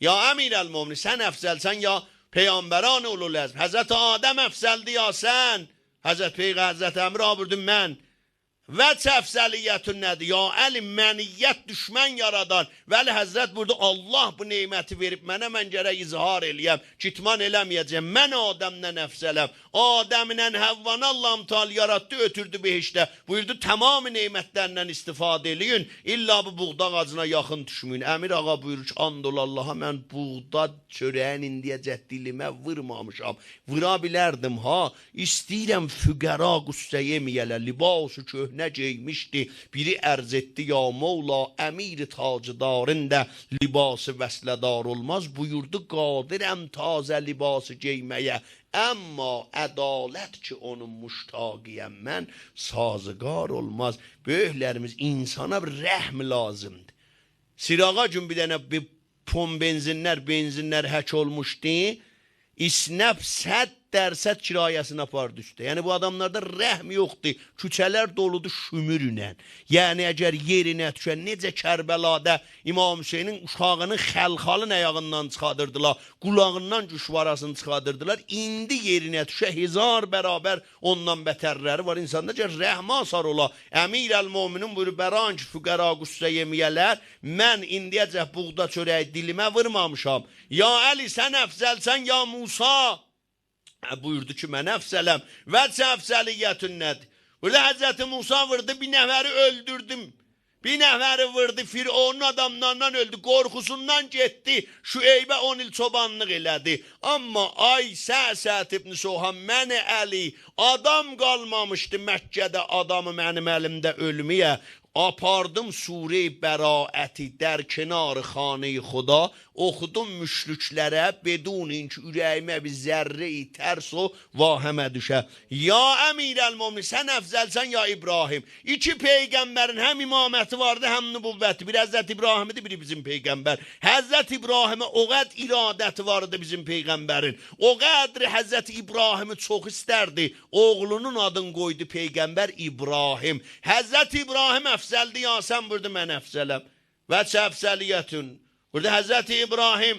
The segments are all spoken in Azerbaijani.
یا امیر المومن سن افزلسن یا پیامبران اولو حضرت آدم افزل دیاسن حضرت پیغ حضرت امر آورده من. Və çəfsəliyyətün nədir? Ya əli məniyyət düşmən yaradan. Vəli Həzrət burada Allah bu neyməti verib mənə mən gərək izhar eləyəm. Kitman eləməyəcəm. Mən Adəmdən əfsələm. Adəmdən Həvvanı Allahım Teala yarattı, ötürdü behişdə. Buyurdu tamamı neymətlərindən istifadə eləyin. İlla bu buğda ağacına yaxın düşməyin. Əmir ağa buyurur ki, and ol Allaha mən buğda çörəyin indiyəcət dilimə vurmamışam. Vura bilərdim ha. İstəyirəm füqəra qüssə yeməyələ. Libası köhnə geymişdi. Biri ərz etdi ya Mevla əmir tacdarın da libası vəsledar olmaz. Buyurdu qadirəm tazə libası geyməyə. Amma ədalət ki onun müştaqiyəm mən sazıqar olmaz. Böyüklərimiz insana bir rəhm lazımdır. Sirağa gün bir dənə bir pom benzinlər, benzinlər hək olmuşdu. İsnəb 100 dərsət kirayəsini apardı üstə. Yəni bu adamlarda rəhm yoxdur. Küçələr doludur şümürünə. Yəni əgər yerinə düşən necə Kərbəlada İmam Hüseynin uşağını xəlxalın ayağından çıxadırdılar, qulağından güşvarasını çıxadırdılar. İndi yerinə düşə hezar bərabər ondan bətərləri var. İnsanda ki rəhm asar ola. Əmir əl-Möminin buyurur bəran ki füqəra qüssə yeməyələr. Mən indiyəcə buğda çörəyi dilimə vurmamışam. Ya Əli sən əfzəlsən ya Musa. Buyurdu ki mən əfsələm. Və əfsəliyyətün nədir? Burada Həzrəti Musa vurdu bir nəfəri öldürdüm. Bir nəfəri vurdu Firavunun adamlarından öldü. Qorxusundan getdi. Şu eybə 10 il çobanlıq elədi. Amma ay Səsət ibn Sohan məni Əli adam qalmamışdı Məkkədə adamı mənim əlimdə ölməyə. Apardım sure bəraəti در کنار خانه خدا oxudum müşriklərə bedun inki ürəyimə bir zərrə tərs o vahəmə düşə. Ya əmirəl mömin sən əfzəlsən ya İbrahim. İki peyğəmbərin həm imaməti vardı, həm nübüvvəti. Bir Həzrət İbrahim idi, biri bizim peyğəmbər. Həzrət İbrahimə o qəd iradəti vardı bizim peyğəmbərin. O qədri Həzrət İbrahimi çox istərdi. Oğlunun adını qoydu peyğəmbər İbrahim. Həzrət İbrahim əfzəldi ya sən burada mən əfzələm. Və çəfsəliyyətün. Burada Hazreti İbrahim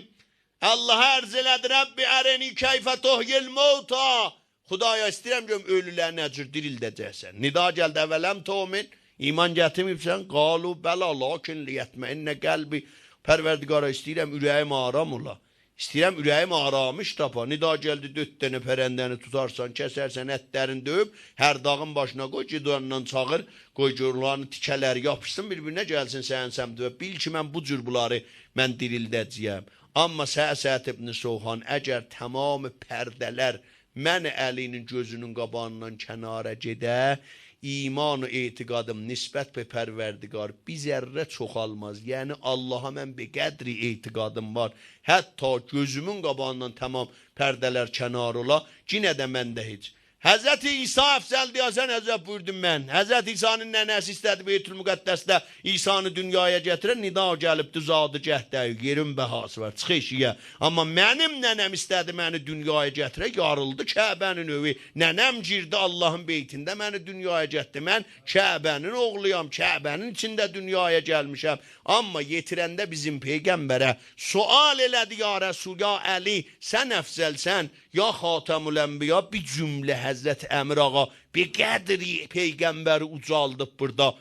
Allah'a arz elədi Rabbi ərəni keyfə tohyil mevta. Xudaya istəyirəm görüm ölüləri necür dirildəcəksən. Nida gəldi əvvələm tomin. İman gətirməyibsən. Qalu bəla lakin liyətməinnə qəlbi. Pərverdigara istəyirəm ürəyim aram ola. İstəyirəm ürəyim aramış tapa. Nida gəldi dörd dənə pərəndəni tutarsan, kəsərsən, ətlərini döyüb, hər dağın başına qoy, gidandan çağır, qoy görülanı tikələri yapışsın, bir-birinə gəlsin sənin səmdə. Bil ki, mən bu cür bunları mən dirildəcəyəm. Amma Səsət ibn Soğan əgər tamam pərdələr mən Əlinin gözünün qabağından kənara gedə, iman etiqadım nisbət be pərverdigar bir zərrə çoxalmaz. Yəni Allaha mən bir qədri etiqadım var. Hətta gözümün qabağından tamam pərdələr kənar ola, yenə də məndə heç. Həzrəti İsa əfzəl deyəsən Həzrət buyurdum mən. Həzrət İsa'nın nənəsi istədi Beytül Müqəddəsdə İsa'nı dünyaya gətirən nida gəlibdi zadı cəhdə, yerin bəhası var, çıx eşiyə. Amma mənim nənəm istədi məni dünyaya gətirə, yarıldı Kəbənin övi. Nənəm girdi Allahın beytində məni dünyaya gətirdi. Mən Kəbənin oğluyam, Kəbənin içində dünyaya gəlmişəm. Amma yetirəndə bizim peyğəmbərə sual elədi ya Rəsul, ya Əli, sən əfzəlsən, ya Xatamul Ənbiya bir cümlə Həzrət Əmir ağa bir qədri peyğəmbəri ucaldıb burada.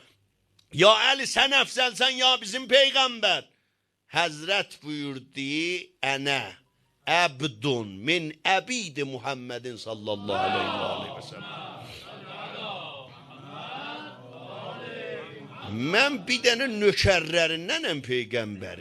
Ya Əli sən əfzəlsən ya bizim peyğəmbər. Həzrət buyurdu, ənə əbdun min əbidi Muhammedin sallallahu aleyhi və səlləm. Mən bir dənə nökərlərindənəm peyğəmbərim.